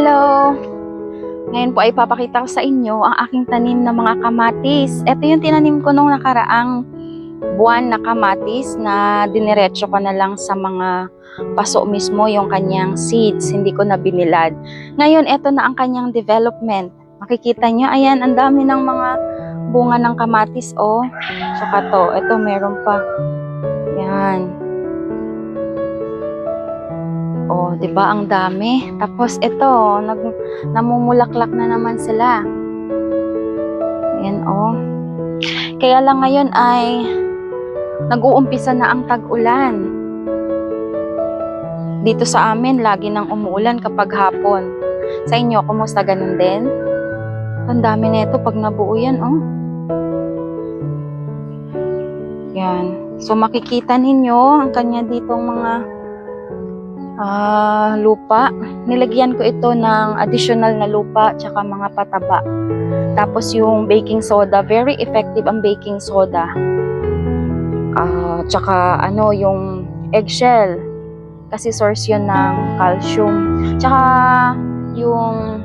Hello! Ngayon po ay papakita ko sa inyo ang aking tanim na mga kamatis. Ito yung tinanim ko nung nakaraang buwan na kamatis na diniretso ko na lang sa mga paso mismo yung kanyang seeds. Hindi ko na binilad. Ngayon, ito na ang kanyang development. Makikita nyo, ayan, ang dami ng mga bunga ng kamatis, oh. Tsaka to, ito meron pa. Yan. Oh, 'di ba ang dami? Tapos ito, nag namumulaklak na naman sila. Ayan oh. Kaya lang ngayon ay nag-uumpisa na ang tag-ulan. Dito sa amin, lagi nang umuulan kapag hapon. Sa inyo, kumusta ganun din? Ang dami nito pag nabuo yan, oh. Yan. So makikita ninyo ang kanya ditong mga Ah, lupa. Nilagyan ko ito ng additional na lupa tsaka mga pataba. Tapos yung baking soda, very effective ang baking soda. Ah, tsaka ano yung eggshell kasi source yun ng calcium. Tsaka yung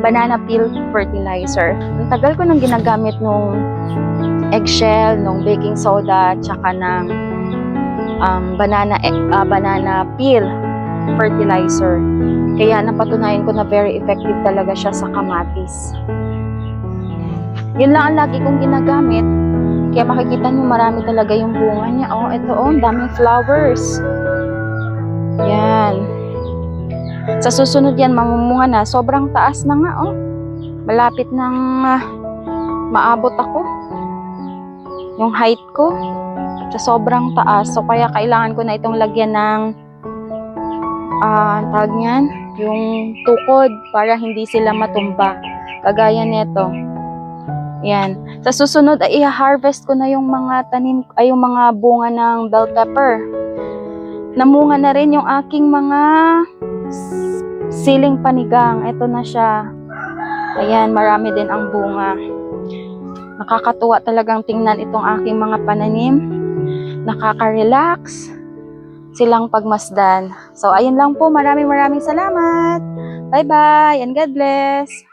banana peel fertilizer. Ang tagal ko nang ginagamit nung eggshell, nung baking soda, tsaka ng um, banana ah, banana peel fertilizer. Kaya napatunayan ko na very effective talaga siya sa kamatis. Yun lang ang lagi kong ginagamit. Kaya makikita nyo marami talaga yung bunga niya. Oh, ito oh, daming flowers. Yan. Sa susunod yan, mamumunga na. Sobrang taas na nga oh. Malapit nang ah, maabot ako. Yung height ko. Sa sobrang taas. So kaya kailangan ko na itong lagyan ng ah ang tawag niyan, yung tukod para hindi sila matumba. Kagaya nito. Yan. Sa susunod ay i-harvest ko na yung mga tanim ay yung mga bunga ng bell pepper. Namunga na rin yung aking mga siling panigang. Ito na siya. Ayan, marami din ang bunga. Nakakatuwa talagang tingnan itong aking mga pananim. Nakaka-relax silang pagmasdan. So, ayun lang po. Maraming maraming salamat. Bye-bye and God bless.